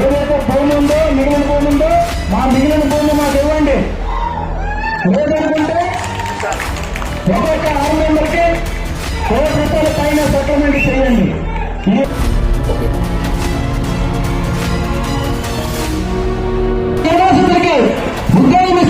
ఏదైతే భూమి ఉందో మిగిలిన భూమి ఉందో మా మిగిలిన భూమి మాకు ఇవ్వండి. లేదనుకుంటే ఒక్కొక్క ఆరు మెంబర్కి కోటి రూపాయల పైన సెటిల్మెంట్ చేయండి. ఉద్యోగం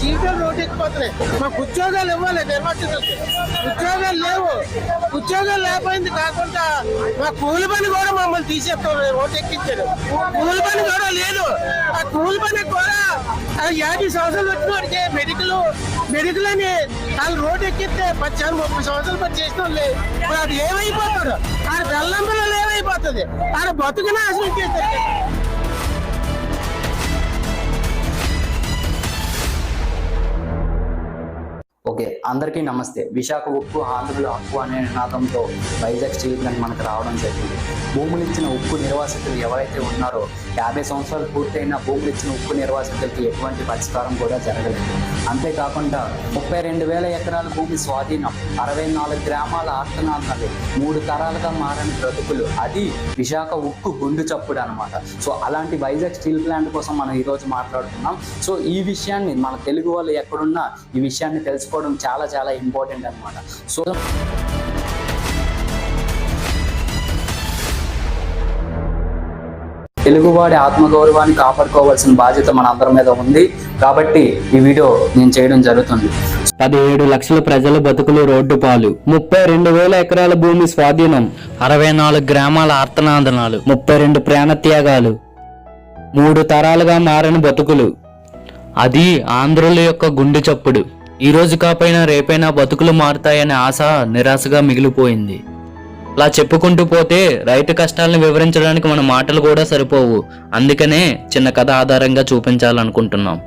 జీవితాలు మా రోడ్డెక్కిపోతున్నాయి. మాకు ఉద్యోగాలు ఇవ్వాలి నిర్వాసితులకి ఉద్యోగాలు లేవు. ఉద్యోగాలు లేకపోయింది కాకుండా మా కూలి పని కూడా మమ్మల్ని తీసేస్తాం రోడ్డు కూలి పని కూడా లేదు. ఆ కూలి పని కూడా యాభై సంవత్సరాలు వచ్చిన వాడికి మెడికల్ మెడికల్ అని వాళ్ళు రోడ్డు ఎక్కిస్తే పద్దెనిమిది ముప్పై సంవత్సరాలు పని చేసిన లేదు అది ఏమైపోతాడు? ఆ బెల్లం పిల్లలు ఏమైపోతుంది? ఆడ బతుకు నాశనం చేస్తారు ఓకే అందరికీ నమస్తే. విశాఖ ఉక్కు ఆంధ్రుల హక్కు అనే నినాదంతో వైజాగ్ స్టీల్ ప్లాంట్ మనకు రావడం జరిగింది. భూములు ఇచ్చిన ఉక్కు నిర్వాసితులు ఎవరైతే ఉన్నారో యాభై సంవత్సరాలు పూర్తయిన భూములు ఇచ్చిన ఉక్కు నిర్వాసితులకి ఎటువంటి పరిష్కారం కూడా జరగలేదు. అంతేకాకుండా ముప్పై రెండు వేల ఎకరాల భూమి స్వాధీనం అరవై నాలుగు గ్రామాల ఆర్తనాదాలు మూడు తరాలుగా మారని బ్రతుకులు అది విశాఖ ఉక్కు గుండు చప్పుడు అనమాట సో అలాంటి వైజాగ్ స్టీల్ ప్లాంట్ కోసం మనం ఈరోజు మాట్లాడుతున్నాం. సో ఈ విషయాన్ని మన తెలుగు వాళ్ళు ఎక్కడున్నా ఈ విషయాన్ని తెలుసుకోవడం చాలా చాలా ఇంపార్టెంట్ అనమాట సో తెలుగువాడి ఆత్మగౌరవాన్ని కాపాడుకోవాల్సిన బాధ్యత మన అందరి మీద ఉంది. కాబట్టి ఈ వీడియో నేను చేయడం జరుగుతుంది. పదిహేడు లక్షల ప్రజల బతుకులు రోడ్డు పాలు ముప్పై రెండు వేల ఎకరాల భూమి స్వాధీనం అరవై నాలుగు గ్రామాల ఆర్తనాదనాలు ముప్పై రెండు ప్రాణత్యాగాలు మూడు తరాలుగా మారని బతుకులు. అది ఆంధ్రుల యొక్క గుండె చప్పుడు. ఈ రోజు కాపైనా రేపైనా బతుకులు మారుతాయనే ఆశ నిరాశగా మిగిలిపోయింది. అలా చెప్పుకుంటూ పోతే రైతు కష్టాలను వివరించడానికి మన మాటలు కూడా సరిపోవు. అందుకనే చిన్న కథ ఆధారంగా చూపించాలనుకుంటున్నాం.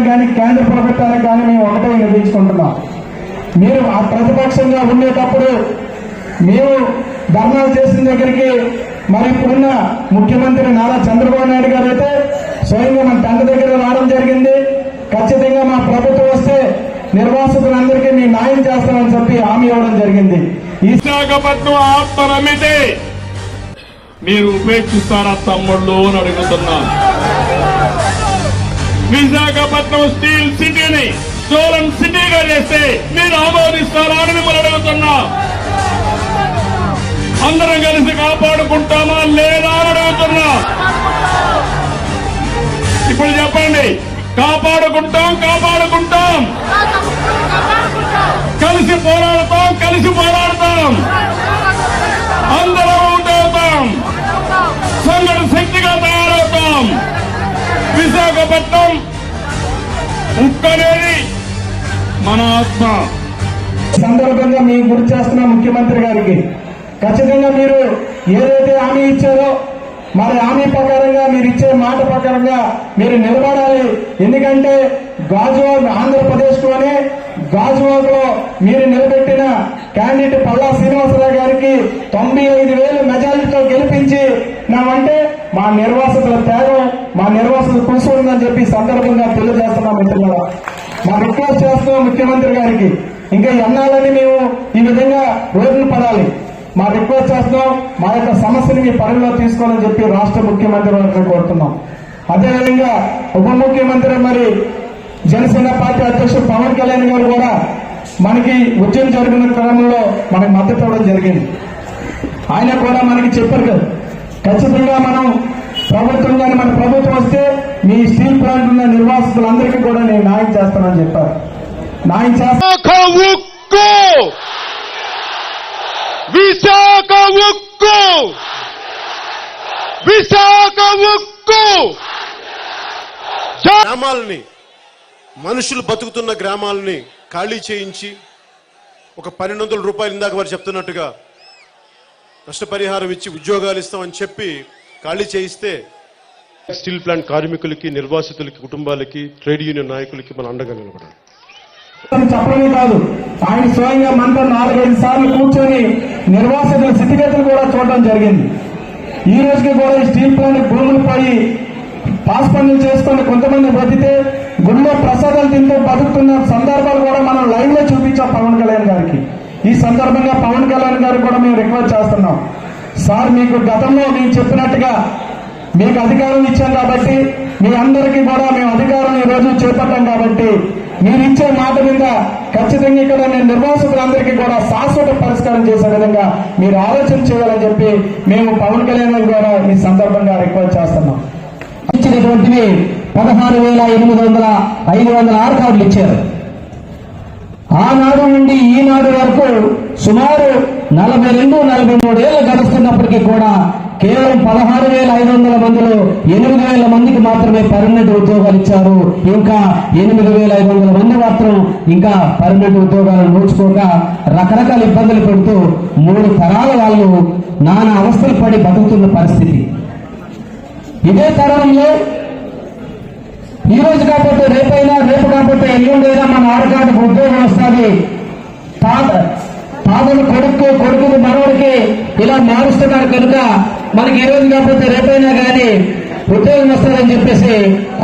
ప్రభుత్వానికి కానీ కేంద్ర ప్రభుత్వానికి కానీ మేము ఒకటే నిర్ణయించుకుంటున్నాం మీరు ఆ ప్రతిపక్షంగా ఉండేటప్పుడు మేము ధర్నాలు చేసిన దగ్గరికి మరి ఇప్పుడున్న ముఖ్యమంత్రి నారా చంద్రబాబు నాయుడు గారు అయితే స్వయంగా మన తండ్రి దగ్గర రావడం జరిగింది. ఖచ్చితంగా మా ప్రభుత్వం వస్తే నిర్వాసితులందరికీ మీ న్యాయం చేస్తామని చెప్పి హామీ ఇవ్వడం జరిగింది. విశాఖపట్నం ఆత్మ మీరు ఉపేక్షిస్తారా తమ్ముళ్ళు అని అడుగుతున్నాను విశాఖపట్నం స్టీల్ సిటీని సోలం సిటీగా చేస్తే మీరు ఆమోదిస్తారా అని మిమ్మల్ని అడుగుతున్నా. అందరం కలిసి కాపాడుకుంటామా లేదా అని అడుగుతున్నా. ఇప్పుడు చెప్పండి కాపాడుకుంటాం కాపాడుకుంటాం. మన సందర్భంగా మేము గుర్తు చేస్తున్న ముఖ్యమంత్రి గారికి ఖచ్చితంగా మీరు ఏదైతే హామీ ఇచ్చారో మరి హామీ ప్రకారంగా మీరు ఇచ్చే మాట ప్రకారంగా మీరు నిలబడాలి. ఎందుకంటే గాజువాక్ ఆంధ్రప్రదేశ్లోనే లో మీరు నిలబెట్టిన క్యాండిడేట్ పల్లా శ్రీనివాసరావు గారికి తొంభై ఐదు వేల మెజారిటీతో గెలిపించి నామంటే మా నిర్వాసితుల త్యాగం మా నిర్వాసితుల కృషి చెప్పి సందర్భంగా తెలియజేస్తున్నాం మిత్రులారా. మా రిక్వెస్ట్ చేస్తున్నాం ముఖ్యమంత్రి గారికి ఇంకా ఎన్నాలని మేము ఈ విధంగా రోడ్డును పడాలి. మా రిక్వెస్ట్ చేస్తున్నాం మా యొక్క సమస్యని మీ పరిగణలో తీసుకోవాలని చెప్పి రాష్ట్ర ముఖ్యమంత్రి వారిని కోరుతున్నాం. అదేవిధంగా ఉప ముఖ్యమంత్రి మరి జనసేన పార్టీ అధ్యక్షుడు పవన్ కళ్యాణ్ గారు కూడా మనకి ఉద్యమం జరిగిన క్రమంలో మనకి మద్దతు ఇవ్వడం జరిగింది. ఆయన కూడా మనకి చెప్పారు కదా ఖచ్చితంగా మనం ప్రభుత్వం కానీ మన ప్రభుత్వం వస్తే మీ స్టీల్ ప్లాంట్ ఉన్న నిర్వాసితులందరికీ కూడా నేను న్యాయం చేస్తానని చెప్పారు. న్యాయం చేస్తా విశాఖ ఉక్కు! విశాఖ ఉక్కు! విశాఖ ఉక్కు! గ్రామాలని మనుషులు బతుకుతున్న గ్రామాలని ఖాళీ చేయించి ఒక పన్నెండు వందల రూపాయలు ఇందాక వారు చెప్తున్నట్టుగా నష్టపరిహారం ఇచ్చి ఉద్యోగాలు ఇస్తామని చెప్పి ఖాళీ చేయిస్తే స్టీల్ ప్లాంట్ కార్మికులకి నిర్వాసితులకి కుటుంబాలకి ట్రేడ్ యూనియన్ నాయకులకి మన అండగా నిలబడాలి. చెప్పడమే కాదు. ఆయన స్వయంగా మనతో నాలుగైదు సార్లు కూర్చొని నిర్వాసితుల స్థితిగతులు కూడా చూడడం జరిగింది. ఈ రోజుకి కూడా ఈ స్టీల్ ప్లాంట్ భూములు పోయి పాస్ పనులు చేసుకుని కొంతమంది బతితే గుడిలో ప్రసాదాలు తింటూ బతుకుతున్న సందర్భాలు కూడా మనం లైవ్లో చూపించాం పవన్ కళ్యాణ్ గారికి. ఈ సందర్భంగా పవన్ కళ్యాణ్ గారికి కూడా మేము రిక్వెస్ట్ చేస్తున్నాం. సార్ మీకు గతంలో మేము చెప్పినట్టుగా మీకు అధికారం ఇచ్చాం కాబట్టి మీ అందరికీ కూడా మేము అధికారం ఈ రోజు చేపట్టాం కాబట్టి మీరు ఇచ్చే మాట మీద ఖచ్చితంగా ఇక్కడ నేను నిర్వాసితులందరికీ కూడా శాశ్వత పరిష్కారం చేసే విధంగా మీరు ఆలోచన చేయాలని చెప్పి మేము పవన్ కళ్యాణ్ ద్వారా కూడా ఈ సందర్భంగా రిక్వెస్ట్ చేస్తున్నాం. ఇచ్చినటువంటివి పదహారు వేల ఎనిమిది వందల ఐదు వందల ఆరు కార్డులు ఇచ్చారు. ఆనాడు నుండి ఈనాడు వరకు సుమారు నలభై రెండు నలభై మూడు ఏళ్ళు గడుస్తున్నప్పటికీ కూడా కేవలం పదహారు వేల ఐదు వందల మందిలో ఎనిమిది వేల మందికి మాత్రమే పర్మనెంట్ ఉద్యోగాలు ఇచ్చారు. ఇంకా ఎనిమిది వేల ఐదు వందల మంది మాత్రం ఇంకా పర్మనెంట్ ఉద్యోగాలు నోచుకోక రకరకాల ఇబ్బందులు పెడుతూ మూడు తరాల వాళ్ళు నానా అవస్థలు పడి బతుకుతున్న పరిస్థితి. ఇదే తరంలో ఈ రోజు కాకపోతే రేపైనా రేపు కాకపోతే ఎల్లుండైనా మన ఆడకాడకు ఉద్యోగం వస్తుంది. తాత తాతను కొడుకు కొడుకుని మనవడికి ఇలా మారుస్తున్నారు కనుక మనకి ఈ రోజు కాకపోతే రేపైనా కానీ ఉద్యోగం వస్తారని చెప్పేసి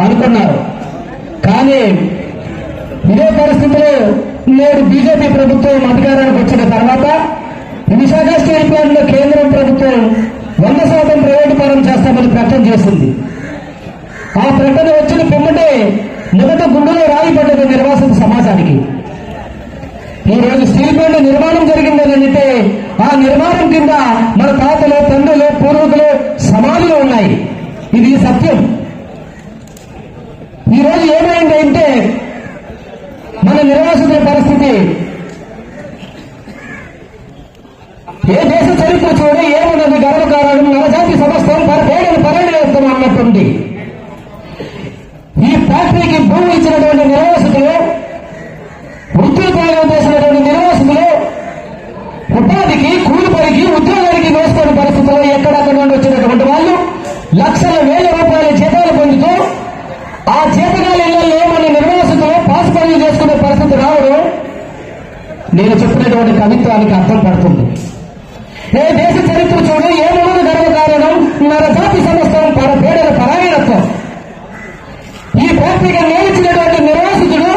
అనుకున్నారు. కానీ ఇదే పరిస్థితిలో నేడు బీజేపీ ప్రభుత్వం అధికారానికి వచ్చిన తర్వాత విశాఖ స్టీల్ ప్లాంట్లో కేంద్రం ప్రభుత్వం వంద శాతం ప్రైవేటు పరం చేస్తామని ప్రకటన చేసింది. ఆ ప్రకటన వచ్చిన పిమ్మటే మొదట గుండెలో రాయి పడ్డది నిర్వాసిత సమాజానికి. ఈ రోజు స్టీల్ ప్లాంట్ నిర్మాణం జరిగిందని అంటే ఆ నిర్మాణం కింద మన తాతలు తండ్రులు పూర్వకులు సమాధులు ఉన్నాయి. ఇది సత్యం. ఈ రోజు ఏమైంది అంటే మన నిర్వాసితుల పరిస్థితి. ఏ దేశ చరిత్ర చూడ ఏమున్నది గర్వకారణం? నరజాతి సమస్తం పరపేడని పరణ వేస్తాం అన్నట్టుంది. ఈ ఫ్యాక్టరీకి భూమి ఇచ్చినటువంటి నిర్వాసితులు వృత్తిపాలన కానీ ఎక్కడెక్కడ నుండి వచ్చినటువంటి వాళ్ళు లక్షల వేల రూపాయల జీతాలు పొందుతూ ఆ జీతకాల ఇళ్ళలో మన నిర్వాసితులు పాస్ పనులు చేసుకునే పరిస్థితి రావడం నేను చెప్పినటువంటి కవిత్వానికి అర్థం పడుతుంది. ఏ దేశ చరిత్ర చూడు ఏమన్నది గర్వకారణం నరజాతి సంవత్సరం పర పేడల పరాయణత్వం. ఈ ఫ్యాక్టరీగా నేర్చినటువంటి నిర్వాసితుడు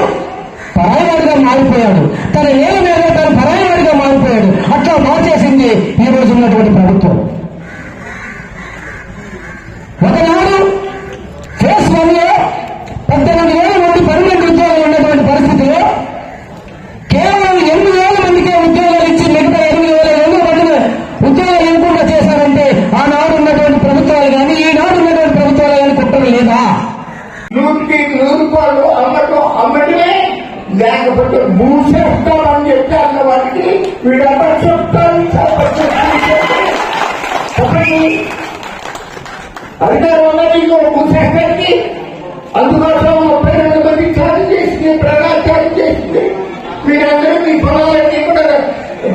పరాయవాడిగా మారిపోయాడు. తన నేల మీద తన పరాయవాడిగా మారిపోయాడు. అట్లా మార్చేసింది ఈ రోజు ఉన్నటువంటి ప్రభుత్వం. అధికారం ఉన్నది మూసేసరికి అందుకోసం ముప్పై రెండు మంది ఛార్జ్ చేసింది ప్రజలు ఛార్జ్ చేసింది. మీరందరూ మీ పొలాలన్నీ కూడా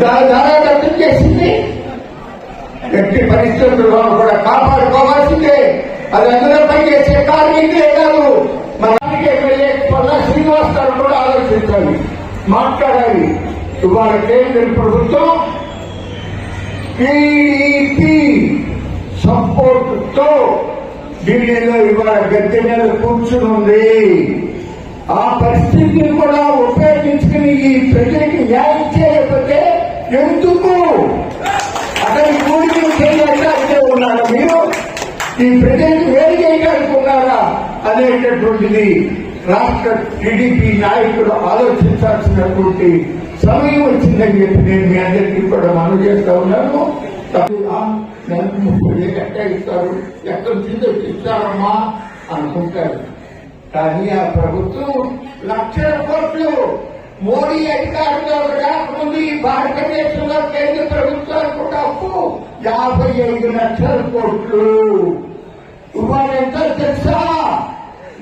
దాదాపు చేసింది. ఎట్టి పరిస్థితుల్లో కూడా కాపాడుకోవాల్సిందే. అది అందులో పనిచేసే కార్మికులే కాదు. మనకి ఎమ్మెల్యే శ్రీనివాస్ గారు కూడా ఆలోచించాలి మాట్లాడాలి. ఇవాళ కేంద్ర ప్రభుత్వం టీడీపీ సపోర్ట్తో ఢిల్లీలో ఇవాళ గట్టి మీద కూర్చుని ఉంది ఆ పరిస్థితిని కూడా ఉపయోగించుకుని ఈ ప్రజలకి న్యాయం చేయకపోతే ఎందుకు? అతని కూడికి చేయడానికి ఉన్నారా మీరు. ఈ ప్రజలకు వేరు చేయడానికి ఉన్నారా అనేటటువంటిది రాష్ట్ర టీడీపీ నాయకులు ఆలోచించాల్సినటువంటి సమయం వచ్చిందని చెప్పి నేను మీ అందరికీ కూడా మనం చేస్తా ఉన్నాను. తప్పుగా ఎక్కడ ఇస్తారు ఎక్కడి నుంచి ఇస్తారమ్మా అనుకుంటారు. కానీ ఆ ప్రభుత్వం లక్షల కోట్లు మోడీ అధికారంలో రాకముందు ఈ భారతదేశంలో కేంద్ర ప్రభుత్వానికి కూడా అప్పు. యాభై ఐదు లక్షల కోట్లు. ఇవాళ ఎంత తెలుసా?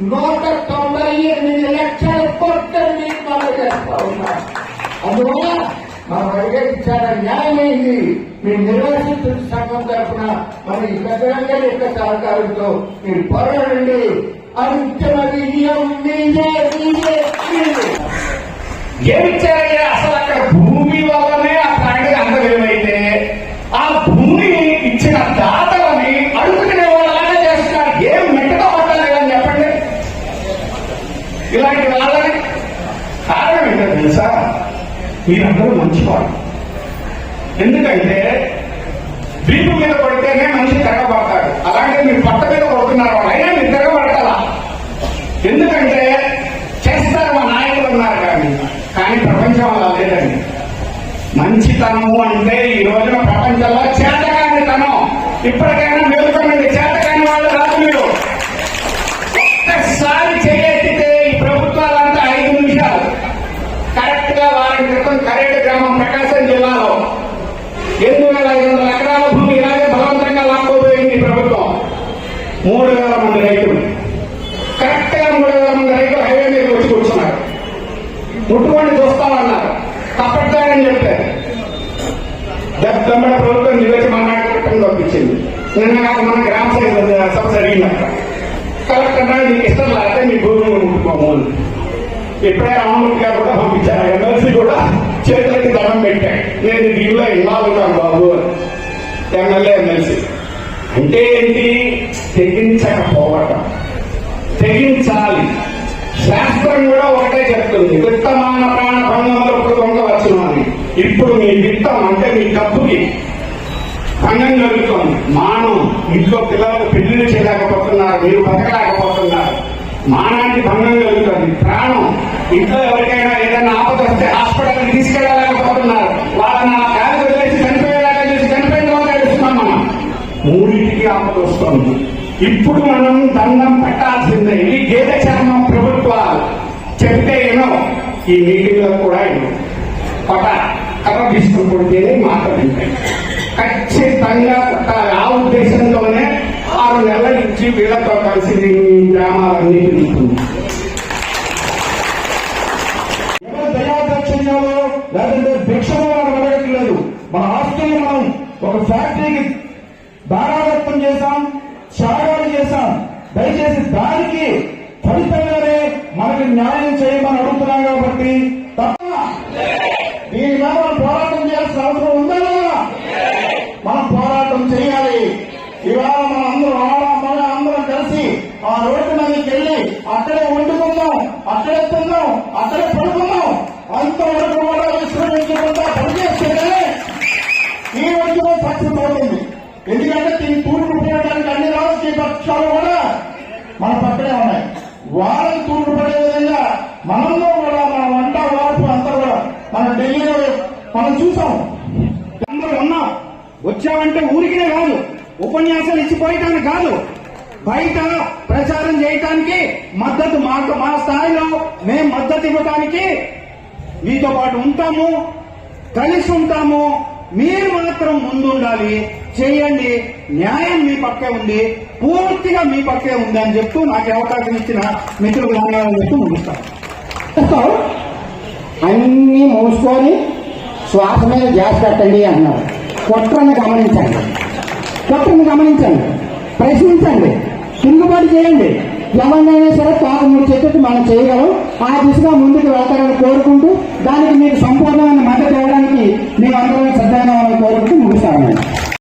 నూట తొంభై ఎనిమిది లక్షల కోట్లు మీకు మనం చేస్తా ఉన్నారు. అందువల్ల చాలా న్యాయమైంది. మీ నిర్వాసితుల సంఘం తరఫున మరి పెద్దలంగా యొక్క సహకారంతో మీరు పోరాడండి. అంతిమ విజయం మీదే మీదే ఏమిచ్చారయ్యా అసలు అక్కడ భూమి వల్లనే ఆ ప్రాణికి అంత విలువైతే ఆ భూమి ఇచ్చిన దాతలని అడుగుకునే వాళ్ళనే చేస్తున్నారు. ఏం మెట్టగా పట్టాలి అని చెప్పండి. ఇలాంటి వాళ్ళని కారణం ఏంటో తెలుసా? మీరందరూ మంచివాళ్ళు. ఎందుకంటే బీపు మీద కొడితేనే మనిషి తెగబడతాడు అలాగే మీరు పట్ట మీద కొడుతున్నారు అయినా మీరు తెగబడతారా ఎందుకంటే చేస్తారు మా నాయకులు ఉన్నారు కానీ కానీ ప్రపంచం అలా లేదండి. మంచితనము అంటే ఈ రోజున ప్రపంచంలో చేతగానే తనం ఇప్పటికైనా మేలుకోండి చేతకాని వాళ్ళు కాదు మీరు ఒక్కసారి చేయెత్తితే ఈ ప్రభుత్వాలంతా ఐదు నిమిషాలు కరెక్ట్గా వారం క్రితం కరేడు గ్రామం ప్రకాశం జిల్లాలో ఎనిమిది వేల ఐదు వందల ఎకరాల భూమి ఇలాగే బలవంతంగా లాక్కోబోయింది ఈ ప్రభుత్వం మూడు వేల మంది రైతులు కరెక్ట్గా మూడు వేల మంది రైతులు హైవే మీద వచ్చి కూర్చున్నారు ముట్టుకొని చూస్తామన్నారు తప్పట్లేదని చెప్పారు దెబ్బడ ప్రభుత్వం నివేసి మాట్లాడుకుంటాం పంపించింది నిన్న నాకు మన గ్రామ సభ సభ కలెక్టర్ అన్నాడు, నీకు ఇష్టం లేకపోతే మీ భూమిని ముట్టుకోము అని. ఇప్పుడే రామమూర్తి గారు కూడా పంపించారు. ఎమ్మెల్సీ కూడా చేతులకి దండం పెట్టాడు నేను దీనిలో ఇన్వాల్వ్ ఉన్నాను బాబు అని. MLA MLC. అంటే ఏంటి? తెగించకపోవటం. తెగించాలి. శాస్త్రం కూడా ఒకటే చెప్తుంది. విత్తమాన ప్రాణ భంగములకు దొంగవచ్చును అని ఇప్పుడు మీ విత్తం అంటే మీ డబ్బుకి భంగం కలుగుతోంది మానం ఇంట్లో పిల్లలకు పెళ్ళిళ్ళు చేయలేకపోతున్నారు మీరు బతకలేకపోతున్నారు. మానానికి భంగం కలుగుతుంది. ప్రాణం ఇంట్లో ఎవరికైనా ఏదైనా ఆపద వస్తే హాస్పిటల్కి తీసుకెళ్ళలేకపోతున్నారు. వాళ్ళని ఆ గాలి వదిలేసి చనిపోయేలాగా చేసి చనిపోయిన వాళ్ళు ఏడుస్తున్నాం మనం. మూడింటికి ఆపద వస్తుంది. ఇప్పుడు మనం దండం పెట్టాల్సిందే. ఇది గేదె చర్మం ప్రభుత్వాలు. చెప్తే ఏనో ఈ మీటింగ్లో కూడా ఏనో పట. కథ తీసుకుని కొడితేనే మాట ఖచ్చితంగా ఆ ఉద్దేశంలోనే ఆరు నెలల నుంచి వీళ్ళతో కలిసి నేను గ్రామాలన్నీ తిరుగుతుంది లేదంటే మనం అడగట్లేదు మన ఆస్తులు మనం ఒక ఫ్యాక్టరీకి దారాదత్తం చేశాం త్యాగాలు చేశాం. దయచేసి దానికి ఫలితంగానే మనకి న్యాయం చేయమని అడుగుతున్నాం కాబట్టి విధంగా ఉన్నాయి. వాళ్ళని తూర్పు పడే విధంగా మనంలో కూడా మన వంట వార్పు అంతా కూడా మన ఢిల్లీలో మనం చూసాం. అందరూ ఉన్నాం వచ్చామంటే ఊరికినే కాదు. ఉపన్యాసాలు ఇచ్చిపోయటానికి కాదు. బయట ప్రచారం చేయటానికి మద్దతు మాకు మా స్థాయిలో మేము మద్దతు ఇవ్వటానికి మీతో పాటు ఉంటాము కలిసి ఉంటాము. మీరు మాత్రం ముందుండాలి. చేయండి. న్యాయం మీ పక్కే ఉంది. పూర్తిగా మీ పక్కే ఉంది అని చెప్తూ నాకు అవకాశం ఇచ్చిన మిత్రులకు ధన్యవాదాలు చెప్తూ ముగిస్తాను అన్నీ మూసుకొని శ్వాస మీద గ్యాస్ పెట్టండి అన్నారు కుట్రను గమనించండి. కుట్రను గమనించండి. ప్రశ్నించండి. తిరుగుబాటు చేయండి. ఎవరినైనా సరే తోక మూడు చెట్టు మనం చేయగలం. ఆ దిశగా ముందుకు వెళ్తారని కోరుకుంటూ దానికి మీకు సంపూర్ణమైన మద్దతు ఇవ్వడానికి మేము అందరం శ్రద్ధగా కోరుకుంటూ ముగిస్తాను